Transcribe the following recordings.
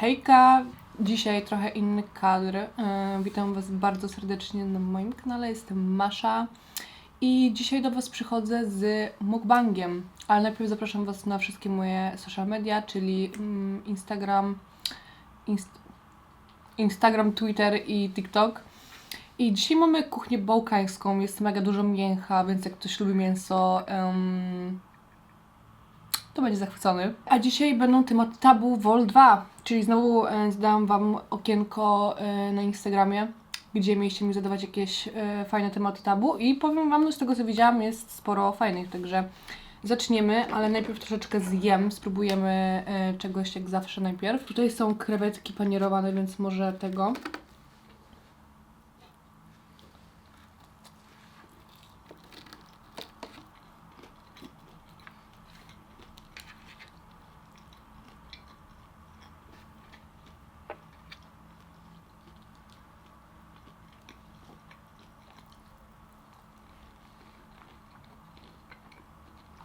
Hejka! Dzisiaj trochę inny kadr. E, Witam Was bardzo serdecznie na moim kanale. Jestem Masza i dzisiaj do Was przychodzę z mukbangiem. Ale najpierw zapraszam Was na wszystkie moje social media, czyli mm, Instagram, inst Instagram, Twitter i TikTok. I dzisiaj mamy kuchnię bałkańską. Jest mega dużo mięcha, więc jak ktoś lubi mięso, em, to będzie zachwycony. A dzisiaj będą tematy tabu Vol 2, czyli znowu e, zdałam Wam okienko e, na Instagramie, gdzie mieliście mi zadawać jakieś e, fajne tematy tabu i powiem Wam, no z tego co widziałam jest sporo fajnych, także zaczniemy, ale najpierw troszeczkę zjem, spróbujemy czegoś jak zawsze najpierw. Tutaj są krewetki panierowane, więc może tego.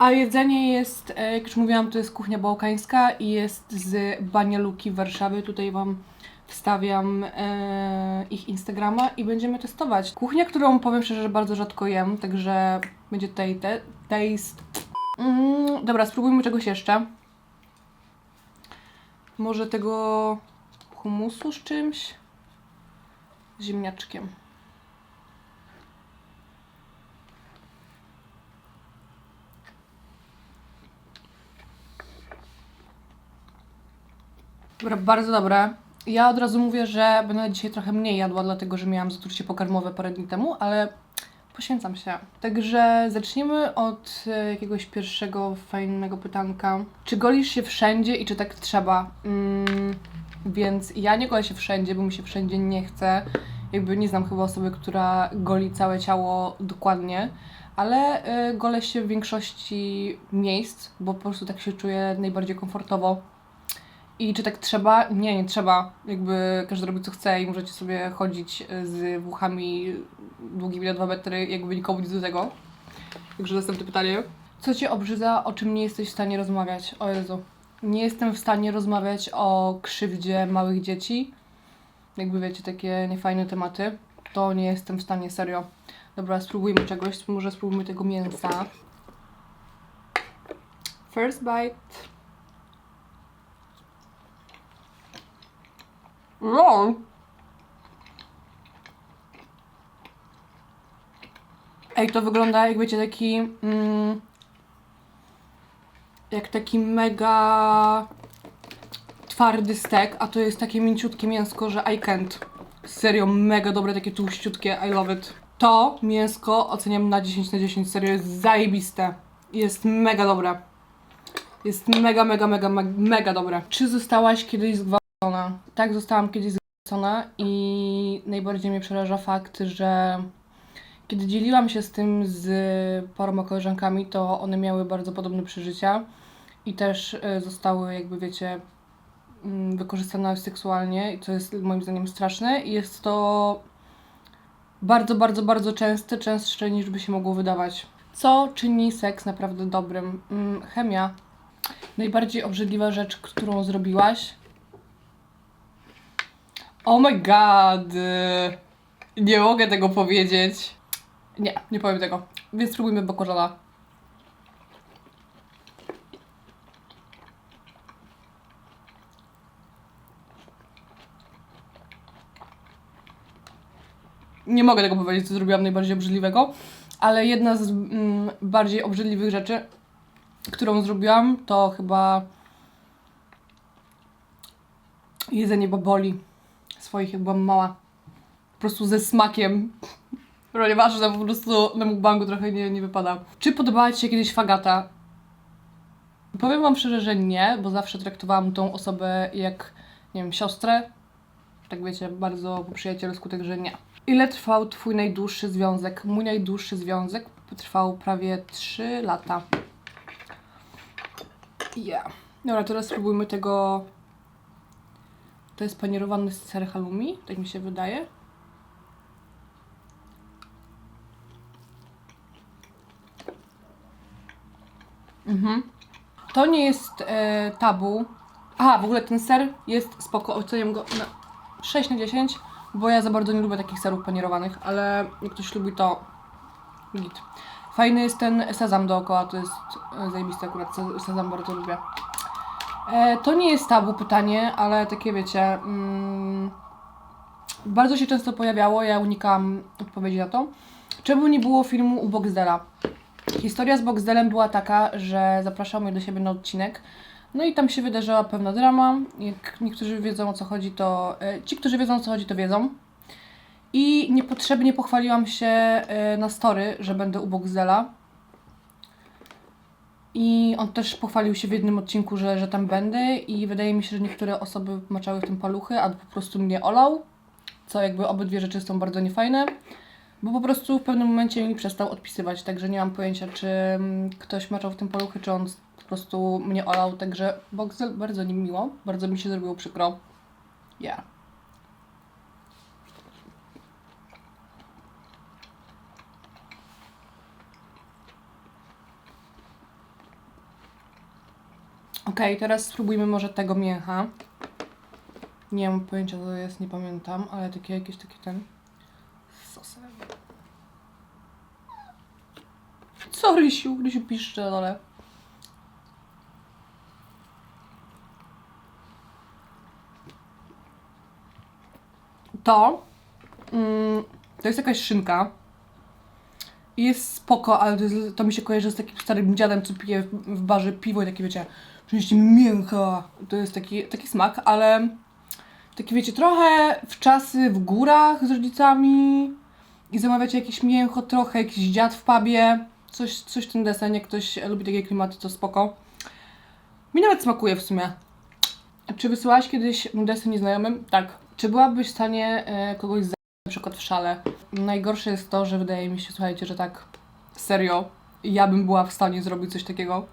A jedzenie jest, e, jak już mówiłam, to jest kuchnia bałkańska i jest z Banialuki w Warszawie. Tutaj Wam wstawiam e, ich Instagrama i będziemy testować. Kuchnia, którą powiem szczerze, że bardzo rzadko jem, także będzie tutaj te, taste. Mm, dobra, spróbujmy czegoś jeszcze. Może tego humusu z czymś? Ziemniaczkiem. Bardzo dobre. Ja od razu mówię, że będę dzisiaj trochę mniej jadła, dlatego że miałam zatrucie pokarmowe parę dni temu, ale poświęcam się. Także zaczniemy od e, jakiegoś pierwszego fajnego pytanka. Czy golisz się wszędzie i czy tak trzeba? Mm, więc ja nie golę się wszędzie, bo mi się wszędzie nie chce. Jakby nie znam chyba osoby, która goli całe ciało dokładnie, ale y, golę się w większości miejsc, bo po prostu tak się czuję najbardziej komfortowo. I czy tak trzeba? Nie, nie trzeba. Jakby każdy robi co chce i możecie sobie chodzić e, z włóchami długimi na 2 metry, jakby nikomu nic do tego. Także następne pytanie. Co Cię obrzydza, o czym nie jesteś w stanie rozmawiać? O Jezu. Nie jestem w stanie rozmawiać o krzywdzie małych dzieci. Jakby wiecie, takie niefajne tematy. To nie jestem w stanie, serio. Dobra, spróbujmy czegoś. Może spróbujmy tego mięsa. First bite. No. Ej, to wygląda jak wiecie, taki. Mm, jak taki mega twardy stek, a to jest takie mięciutkie mięsko, że I can't. Serio, mega dobre, takie tłuściutkie, I love it. To mięsko oceniam na 10 na 10, serio, jest zajebiste. Jest mega dobre. Jest mega, mega, mega, mega, mega dobre. Czy zostałaś kiedyś zgwałcona? Tak, zostałam kiedyś zgwałcona i najbardziej mnie przeraża fakt, że kiedy dzieliłam się z tym z paroma koleżankami, to one miały bardzo podobne przeżycia i też e, zostały, jakby wiecie, mm, wykorzystane seksualnie, co jest moim zdaniem straszne. I jest to bardzo, bardzo, bardzo częste, częstsze niż by się mogło wydawać. Co czyni seks naprawdę dobrym? Mm, Chemia. Najbardziej obrzydliwa rzecz, którą zrobiłaś? Oh my god! Nie mogę tego powiedzieć. Nie, nie powiem tego. Więc spróbujmy bakorzana. Nie mogę tego powiedzieć, co zrobiłam najbardziej obrzydliwego, ale jedna z mm, bardziej obrzydliwych rzeczy, którą zrobiłam, to chyba jedzenie baboli swoich, jak byłam mała. Po prostu ze smakiem. Ponieważ to po prostu na mukbangu trochę nie, nie wypada. Czy podobała Ci się kiedyś fagata? Powiem Wam szczerze, że nie, bo zawsze traktowałam tą osobę jak, nie wiem, siostrę. Tak wiecie, bardzo po przyjacielsku, także nie. Ile trwał Twój najdłuższy związek? Mój najdłuższy związek trwał prawie 3 lata. Yeah. Dobra, teraz spróbujmy tego. To jest panierowany ser halloumi, tak mi się wydaje. Mhm. To nie jest e, tabu, Aha, w ogóle ten ser jest spoko, oceniam go na 6 na 10, bo ja za bardzo nie lubię takich serów panierowanych, ale jak ktoś lubi to git. Fajny jest ten sezam dookoła, to jest e, zajebiste akurat, se- sezam bardzo lubię. E, to nie jest tabu pytanie, ale takie wiecie, mm, bardzo się często pojawiało, ja unikałam odpowiedzi na to. Czemu nie było filmu u Boxdela? Historia z Boxdelem była taka, że zapraszał mnie do siebie na odcinek. No i tam się wydarzyła pewna drama. Jak niektórzy wiedzą o co chodzi, to. e, Ci, którzy wiedzą o co chodzi, to wiedzą. I niepotrzebnie pochwaliłam się e, na story, że będę u Boxdela. I on też pochwalił się w jednym odcinku, że, że tam będę. I wydaje mi się, że niektóre osoby maczały w tym paluchy, albo po prostu mnie olał. Co jakby obydwie rzeczy są bardzo niefajne. Bo po prostu w pewnym momencie mi przestał odpisywać, także nie mam pojęcia, czy mm, ktoś maczał w tym paluchy, czy on po prostu mnie olał, także Boxel bardzo nim miło, bardzo mi się zrobiło przykro. Ja. Okej, teraz spróbujmy może tego mięcha. Nie mam pojęcia co to jest, nie pamiętam, ale takie jakieś takie ten sosem. Co Rysiu? Rysiu piszcze na dole. To mm, to jest jakaś szynka. I jest spoko, ale to, jest, to mi się kojarzy z takim starym dziadem, co pije w barze piwo i takie wiecie, oczywiście mięcha. To jest taki, taki smak, ale taki wiecie, trochę w czasy w górach z rodzicami i zamawiacie jakieś mięcho trochę, jakiś dziad w pubie, coś, coś w tym desenie, ktoś lubi takie klimaty, to spoko. Mi nawet smakuje w sumie. Czy wysyłałaś kiedyś desy nieznajomym? Tak. Czy byłabyś w stanie e, kogoś za na przykład w szale? Najgorsze jest to, że wydaje mi się, słuchajcie, że tak serio, ja bym była w stanie zrobić coś takiego.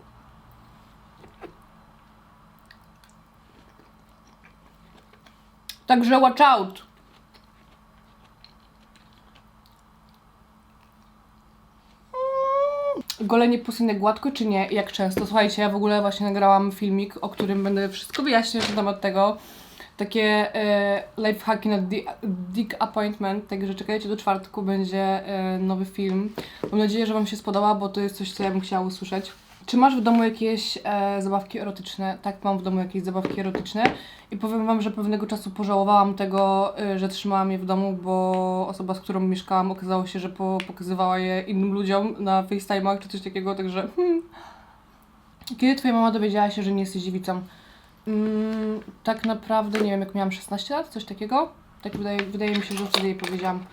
Także watch out! Golenie pustynek gładko czy nie? Jak często? Słuchajcie, ja w ogóle właśnie nagrałam filmik, o którym będę wszystko wyjaśniać na temat tego. Takie e, lifehacki na di- dick appointment, także czekajcie do czwartku, będzie e, nowy film. Mam nadzieję, że Wam się spodoba, bo to jest coś, co ja bym chciała usłyszeć. Czy masz w domu jakieś e, zabawki erotyczne? Tak, mam w domu jakieś zabawki erotyczne i powiem Wam, że pewnego czasu pożałowałam tego, e, że trzymałam je w domu, bo osoba, z którą mieszkałam, okazało się, że po, pokazywała je innym ludziom na FaceTime'ach czy coś takiego, także hmm. Kiedy Twoja mama dowiedziała się, że nie jesteś dziewicą? Mm, tak naprawdę, nie wiem, jak miałam 16 lat, coś takiego. Tak wydaje, wydaje mi się, że wtedy jej powiedziałam.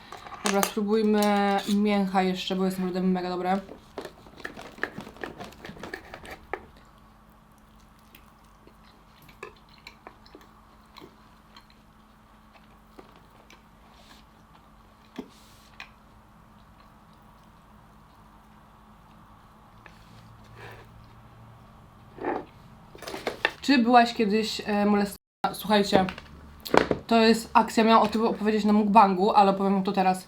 Dobra, spróbujmy mięcha jeszcze, bo jest naprawdę mega dobre. Czy byłaś kiedyś e, molestowana? Słuchajcie, to jest akcja, miałam o tym opowiedzieć na mukbangu, ale opowiem to teraz.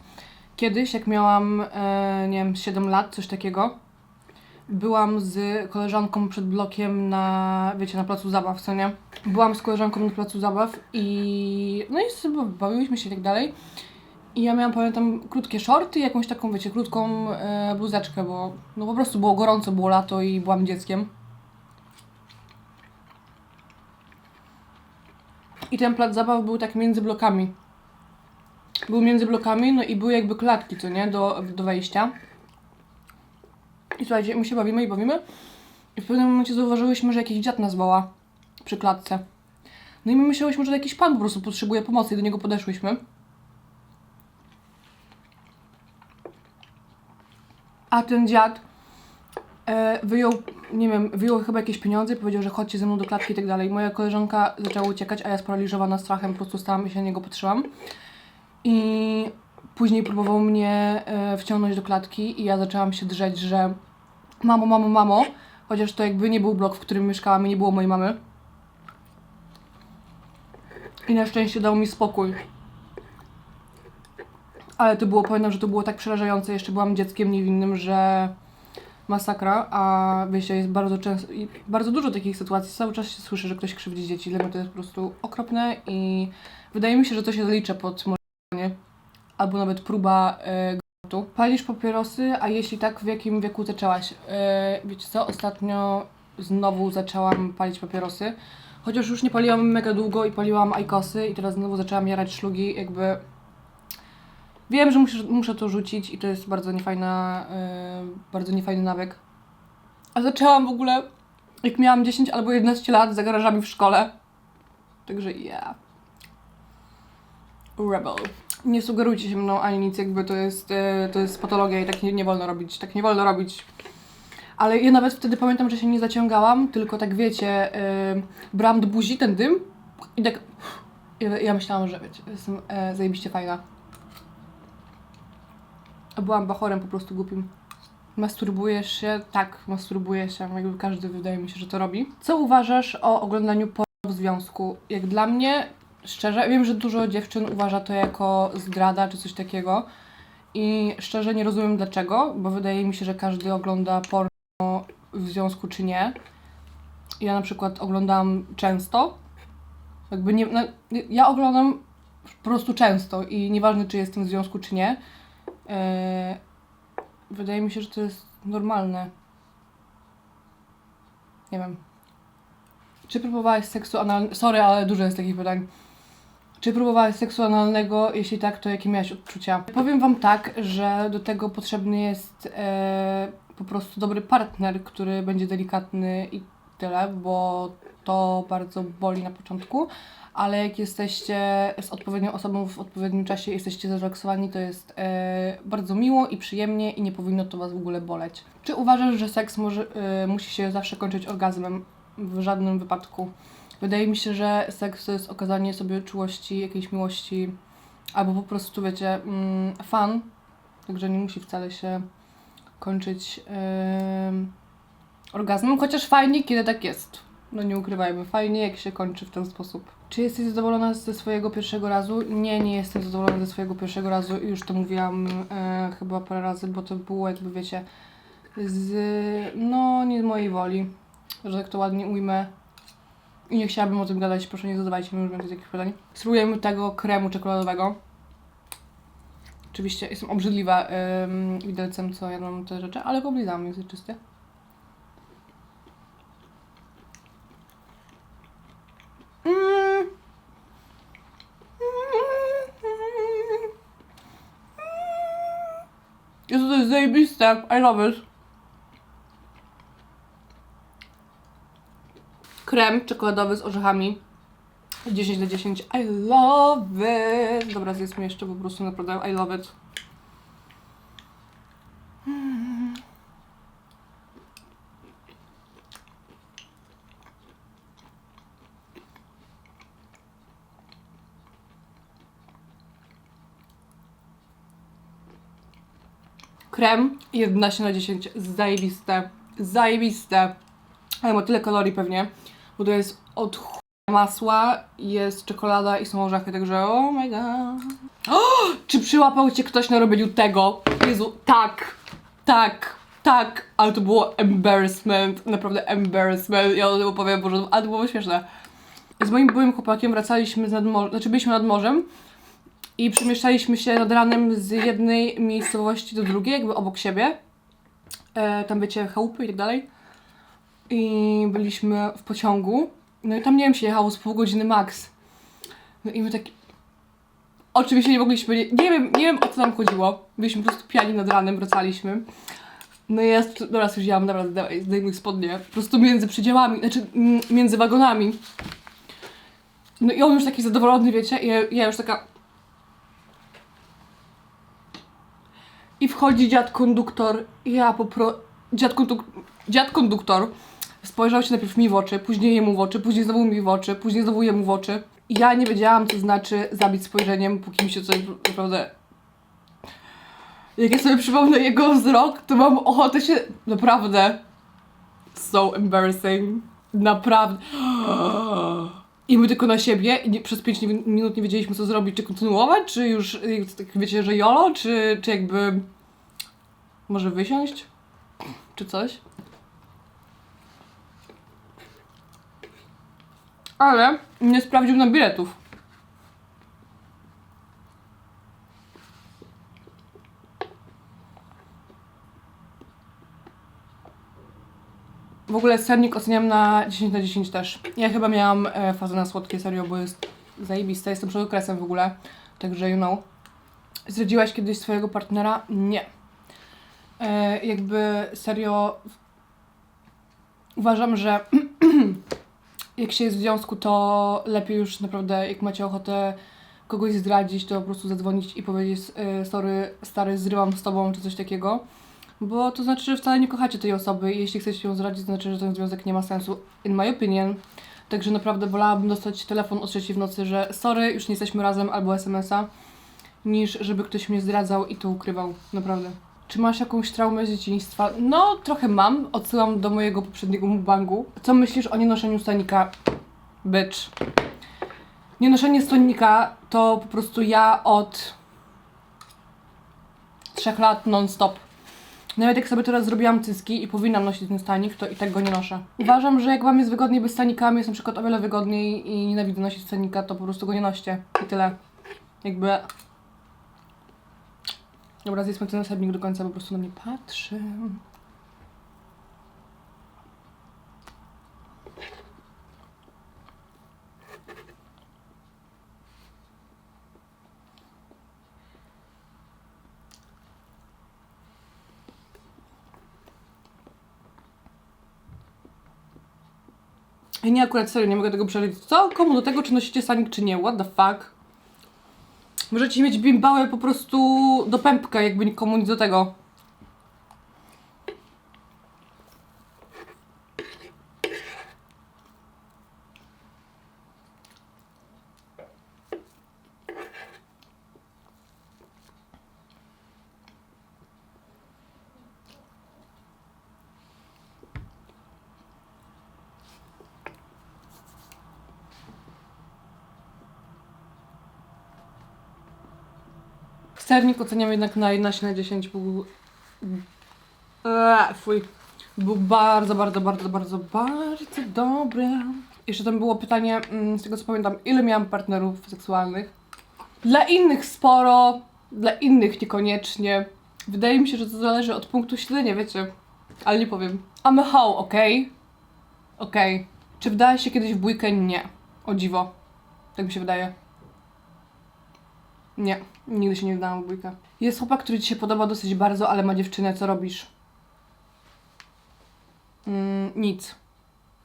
Kiedyś, jak miałam, e, nie wiem, 7 lat, coś takiego, byłam z koleżanką przed blokiem na, wiecie, na placu zabaw, co nie? Byłam z koleżanką na placu zabaw i no i sobie bawiłyśmy się i tak dalej. I ja miałam, pamiętam, krótkie shorty i jakąś taką, wiecie, krótką e, bluzeczkę, bo no po prostu było gorąco, było lato i byłam dzieckiem. I ten plac zabaw był tak między blokami. Był między blokami, no i były jakby klatki, co nie, do, do wejścia. I słuchajcie, my się bawimy i bawimy. I w pewnym momencie zauważyłyśmy, że jakiś dziad nas woła przy klatce. No i my myślałyśmy, że jakiś pan po prostu potrzebuje pomocy i do niego podeszłyśmy. A ten dziad wyjął, nie wiem, wyjął chyba jakieś pieniądze powiedział, że chodźcie ze mną do klatki i tak dalej. Moja koleżanka zaczęła uciekać, a ja sparaliżowana strachem po prostu stałam i się na niego patrzyłam. I później próbował mnie e, wciągnąć do klatki i ja zaczęłam się drzeć, że mamo, mamo, mamo, chociaż to jakby nie był blok, w którym mieszkałam i nie było mojej mamy. I na szczęście dał mi spokój. Ale to było, pamiętam, że to było tak przerażające, jeszcze byłam dzieckiem niewinnym, że masakra, a wiecie, jest bardzo często i bardzo dużo takich sytuacji. Cały czas się słyszy, że ktoś krzywdzi dzieci. Dla mnie to jest po prostu okropne i wydaje mi się, że to się zalicza pod mordowanie albo nawet próba gwałtu. Palisz papierosy, a jeśli tak, w jakim wieku zaczęłaś? E, wiecie co, ostatnio znowu zaczęłam palić papierosy. Chociaż już nie paliłam mega długo i paliłam ajkosy i teraz znowu zaczęłam jarać szlugi, jakby Wiem, że muszę, muszę to rzucić i to jest bardzo niefajna, yy, bardzo niefajny nawyk. A zaczęłam w ogóle, jak miałam 10 albo 11 lat, za garażami w szkole. Także yeah. Rebel. Nie sugerujcie się mną ani nic, jakby to jest, yy, to jest patologia i tak nie, nie wolno robić, tak nie wolno robić. Ale ja nawet wtedy pamiętam, że się nie zaciągałam, tylko tak wiecie, yy, brałam do buzi ten dym i tak... Ja, myślałam, że wiecie, jestem e, zajebiście fajna. Byłam bachorem po prostu głupim. Masturbujesz się? Tak, masturbuję się. Jakby każdy wydaje mi się, że to robi. Co uważasz o oglądaniu porno w związku? Jak dla mnie, szczerze, wiem, że dużo dziewczyn uważa to jako zdrada czy coś takiego. I szczerze nie rozumiem dlaczego, bo wydaje mi się, że każdy ogląda porno w związku czy nie. Ja na przykład oglądam często. Jakby nie. No, ja oglądam po prostu często i nieważne, czy jestem w związku, czy nie. Eee, wydaje mi się, że to jest normalne. Nie wiem. Czy próbowałaś seksu analnego? Sorry, ale dużo jest takich pytań. Czy próbowałaś seksu analnego? Jeśli tak, to jakie miałaś odczucia? Powiem Wam tak, że do tego potrzebny jest e, po prostu dobry partner, który będzie delikatny i tyle, bo to bardzo boli na początku, ale jak jesteście z odpowiednią osobą w odpowiednim czasie, jesteście zrelaksowani, to jest e, bardzo miło i przyjemnie i nie powinno to Was w ogóle boleć. Czy uważasz, że seks może, e, musi się zawsze kończyć orgazmem? W żadnym wypadku. Wydaje mi się, że seks to jest okazanie sobie czułości, jakiejś miłości, albo po prostu, wiecie, mm, fan, także nie musi wcale się kończyć em, orgazmem, chociaż fajnie, kiedy tak jest. No nie ukrywajmy, fajnie jak się kończy w ten sposób. Czy jesteś zadowolona ze swojego pierwszego razu? Nie, nie jestem zadowolona ze swojego pierwszego razu już to mówiłam e, chyba parę razy, bo to było jakby wiecie, z, no nie z mojej woli, że tak to ładnie ujmę. I nie chciałabym o tym gadać, proszę nie zadawajcie mi już więcej takich pytań. Spróbujemy tego kremu czekoladowego. Oczywiście jestem obrzydliwa ym, widelcem, co jadłam te rzeczy, ale poblizałam, jest czysty. Mm. Jezu, to jest zajebiste. I love it. Krem czekoladowy z orzechami. 10 na 10. I love it. Dobra, zjedzmy jeszcze po prostu naprawdę. I love it. Krem 11 na 10. Zajebiste. Zajebiste. Ale ma tyle kalorii pewnie, bo to jest od chuja masła, jest czekolada i są orzechy, także oh my god. O, czy przyłapał Cię ktoś na robieniu tego? Jezu, tak, tak, tak, ale to było embarrassment, naprawdę embarrassment, ja o tym opowiem, Boże, ale to było śmieszne. Z moim byłym chłopakiem wracaliśmy z nad morzem, znaczy byliśmy nad morzem i przemieszczaliśmy się nad ranem z jednej miejscowości do drugiej, jakby obok siebie. E, tam wiecie, chałupy i tak dalej i byliśmy w pociągu. No i tam nie wiem, się jechało z pół godziny max. No i my tak. Oczywiście nie mogliśmy. Nie, nie wiem, nie wiem o co nam chodziło. Byliśmy po prostu pijani nad ranem, wracaliśmy. No i ja dobra, stwierdziłam, dobra, zdejmuj spodnie. Po prostu między przydziałami, znaczy między wagonami. No i on już taki zadowolony, wiecie, i ja, ja już taka. I wchodzi dziad konduktor, i ja po pro... Dziad, konduk... dziad konduktor spojrzał się najpierw mi w oczy, później jemu w oczy, później znowu mi w oczy, później znowu jemu w oczy. I ja nie wiedziałam, co znaczy zabić spojrzeniem, póki mi się coś naprawdę... Jak ja sobie przypomnę jego wzrok, to mam ochotę się... Naprawdę... So embarrassing. Naprawdę... I my tylko na siebie i nie, przez 5 minut nie wiedzieliśmy, co zrobić, czy kontynuować, czy już, y, tak wiecie, że jolo, czy, czy jakby... Może wysiąść? czy coś. Ale nie sprawdził nam biletów. W ogóle sernik oceniam na 10 na 10 też. Ja chyba miałam e, fazę na słodkie, serio, bo jest zajebiste. Jestem przed okresem w ogóle, także you know. Zdradziłaś kiedyś swojego partnera? Nie. E, jakby serio uważam, że jak się jest w związku, to lepiej już naprawdę, jak macie ochotę kogoś zdradzić, to po prostu zadzwonić i powiedzieć e, sorry, stary, zrywam z tobą, czy coś takiego. Bo to znaczy, że wcale nie kochacie tej osoby i jeśli chcecie ją zdradzić, to znaczy, że ten związek nie ma sensu, in my opinion. Także naprawdę wolałabym dostać telefon o trzeciej w nocy, że sorry, już nie jesteśmy razem, albo SMS-a, niż żeby ktoś mnie zdradzał i to ukrywał. Naprawdę. Czy masz jakąś traumę z dzieciństwa? No, trochę mam. Odsyłam do mojego poprzedniego mukbangu. Co myślisz o nienoszeniu stanika? Bitch. Nienoszenie stanika to po prostu ja od trzech lat non-stop. Nawet jak sobie teraz zrobiłam cyski i powinnam nosić ten stanik, to i tak go nie noszę. Uważam, że jak wam jest wygodniej bez stanika, mi jest na przykład o wiele wygodniej i nienawidzę nosić stanika, to po prostu go nie noście. I tyle. Jakby... Dobra, zjedzmy ten osobnik do końca, po prostu na mnie patrzy. Ja nie, akurat serio, nie mogę tego przeżyć. Co? Komu do tego, czy nosicie stanik, czy nie? What the fuck? Możecie mieć bimbałę po prostu do pępka, jakby nikomu nic do tego. Sernik oceniam jednak na 11 na 10. Był. Eee, fuj. Był bardzo, bardzo, bardzo, bardzo, bardzo dobry. Jeszcze tam było pytanie, mm, z tego co pamiętam, ile miałam partnerów seksualnych. Dla innych sporo, dla innych niekoniecznie. Wydaje mi się, że to zależy od punktu śledzenia, wiecie. Ale nie powiem. I'm a hoe, okej? Okej. Czy wdałeś się kiedyś w bójkę? Nie. O dziwo. Tak mi się wydaje. Nie, nigdy się nie wdałam w bójkę. Jest chłopak, który ci się podoba dosyć bardzo, ale ma dziewczynę, co robisz? Mm, nic,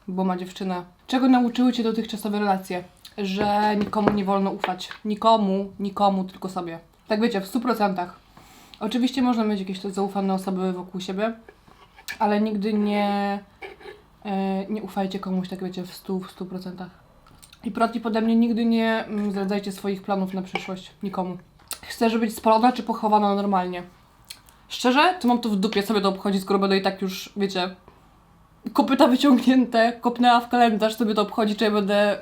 bo ma dziewczynę. Czego nauczyły cię dotychczasowe relacje? Że nikomu nie wolno ufać. Nikomu, nikomu, tylko sobie. Tak wiecie, w 100%. Oczywiście można mieć jakieś to zaufane osoby wokół siebie, ale nigdy nie, e, nie ufajcie komuś, tak wiecie, w 100%. W 100%. I mnie nigdy nie mm, zdradzajcie swoich planów na przyszłość. Nikomu. Chcesz być spalona czy pochowana normalnie? Szczerze, to mam to w dupie, sobie to obchodzi, skoro będę i tak już, wiecie, kopyta wyciągnięte, kopnęła w kalendarz, sobie to obchodzi, czy ja będę...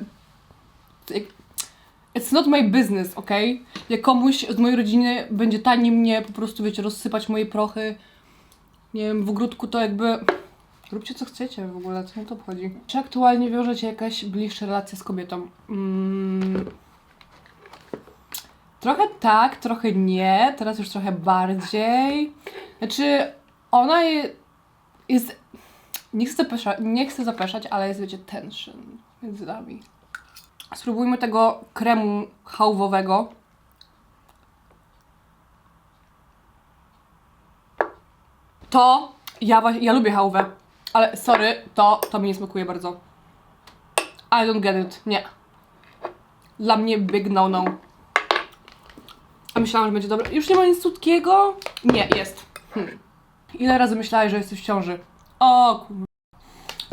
It's not my business, ok? Jak komuś z mojej rodziny będzie taniej mnie po prostu, wiecie, rozsypać moje prochy, nie wiem, w ogródku, to jakby... Róbcie co chcecie w ogóle, co mnie to obchodzi. Czy aktualnie wiąże Cię jakaś bliższa relacja z kobietą? Mm. Trochę tak, trochę nie, teraz już trochę bardziej. Znaczy, ona je, jest. Nie chcę, zapesza, nie chcę zapeszać, ale jest, wiecie, tension między nami. Spróbujmy tego kremu hałwowego. To ja, ja lubię hałwę, ale sorry, to, to mi nie smakuje bardzo. I don't get it. Nie. Dla mnie big no no. A myślałam, że będzie dobre. Już nie ma nic słodkiego? Nie, jest. Hmm. Ile razy myślałeś, że jesteś w ciąży? O kur...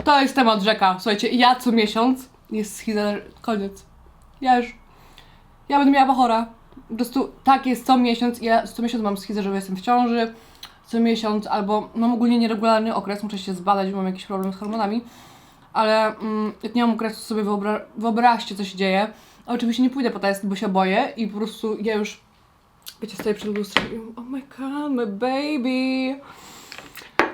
To jest temat rzeka. Słuchajcie, ja co miesiąc jest schiza... Koniec. Ja już... Ja będę miała bachora. Po prostu tak jest co miesiąc. Ja co miesiąc mam schizę, że jestem w ciąży. Co miesiąc albo mam ogólnie nieregularny okres. Muszę się zbadać, bo mam jakiś problem z hormonami. Ale mm, jak nie mam okresu, sobie wyobra- wyobraźcie, co się dzieje. A oczywiście nie pójdę po test, bo się boję i po prostu ja już, wiecie, stoję przed lustrem i oh my god, my baby.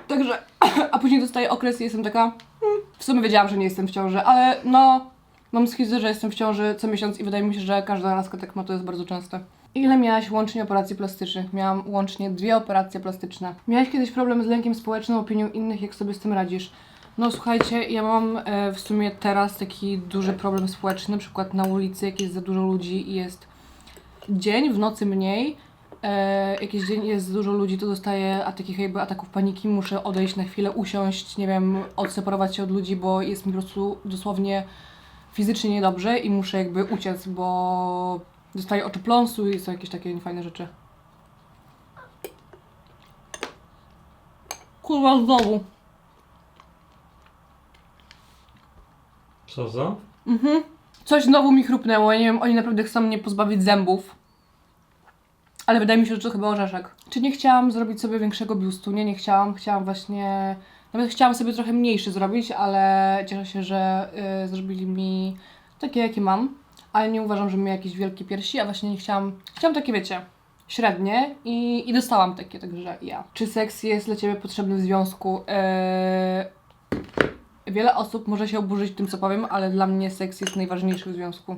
Także, a później dostaję okres i jestem taka, hmm, w sumie wiedziałam, że nie jestem w ciąży, ale no, mam schizę, że jestem w ciąży co miesiąc i wydaje mi się, że każda laska tak ma, to jest bardzo częste. Ile miałaś łącznie operacji plastycznych? Miałam łącznie dwie operacje plastyczne. Miałaś kiedyś problem z lękiem społecznym, opinią innych, jak sobie z tym radzisz? No słuchajcie, ja mam e, w sumie teraz taki duży problem społeczny, na przykład na ulicy, jak jest za dużo ludzi i jest dzień, w nocy mniej, e, jakiś dzień jest dużo ludzi, to dostaję takich jakby ataków paniki, muszę odejść na chwilę, usiąść, nie wiem, odseparować się od ludzi, bo jest mi po prostu dosłownie fizycznie niedobrze i muszę jakby uciec, bo dostaję oczopląsu i są jakieś takie niefajne rzeczy. Kurwa znowu. Co za? Mhm. Coś znowu mi chrupnęło, ja nie wiem, oni naprawdę chcą mnie pozbawić zębów. Ale wydaje mi się, że to chyba orzeszek. Czy nie chciałam zrobić sobie większego biustu? Nie, nie chciałam. Chciałam właśnie... Nawet chciałam sobie trochę mniejszy zrobić, ale cieszę się, że y, zrobili mi takie, jakie mam. Ale nie uważam, że miał jakieś wielkie piersi, a właśnie nie chciałam... Chciałam takie, wiecie, średnie i, i dostałam takie, także ja. Czy seks jest dla Ciebie potrzebny w związku? Yy... Wiele osób może się oburzyć tym, co powiem, ale dla mnie seks jest najważniejszy w związku.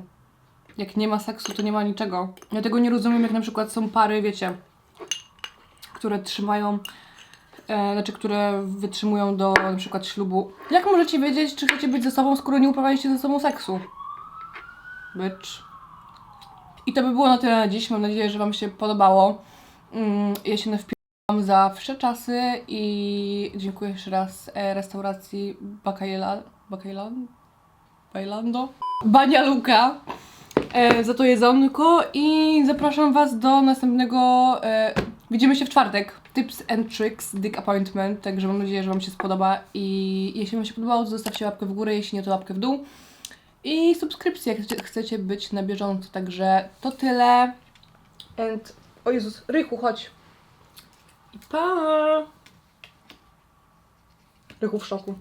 Jak nie ma seksu, to nie ma niczego. Ja tego nie rozumiem, jak na przykład są pary, wiecie, które trzymają, e, znaczy, które wytrzymują do na przykład ślubu. Jak możecie wiedzieć, czy chcecie być ze sobą, skoro nie uprawialiście ze sobą seksu? Bitch. I to by było na tyle na dziś. Mam nadzieję, że Wam się podobało. Mm, Ja się wpiłam za wsze czasy i dziękuję jeszcze raz e, restauracji Bacajela, Bacajlan, Bailando, Bania Luka e, za to jedzonko i zapraszam Was do następnego, e, widzimy się w czwartek, Tips and Tricks Dick Appointment, także mam nadzieję, że Wam się spodoba i jeśli Wam się podobało, to zostawcie łapkę w górę, jeśli nie, to łapkę w dół i subskrypcję, jak chcecie- być na bieżąco, także to tyle and, o Jezus, Rychu, chodź i pa! Rychu w szoku.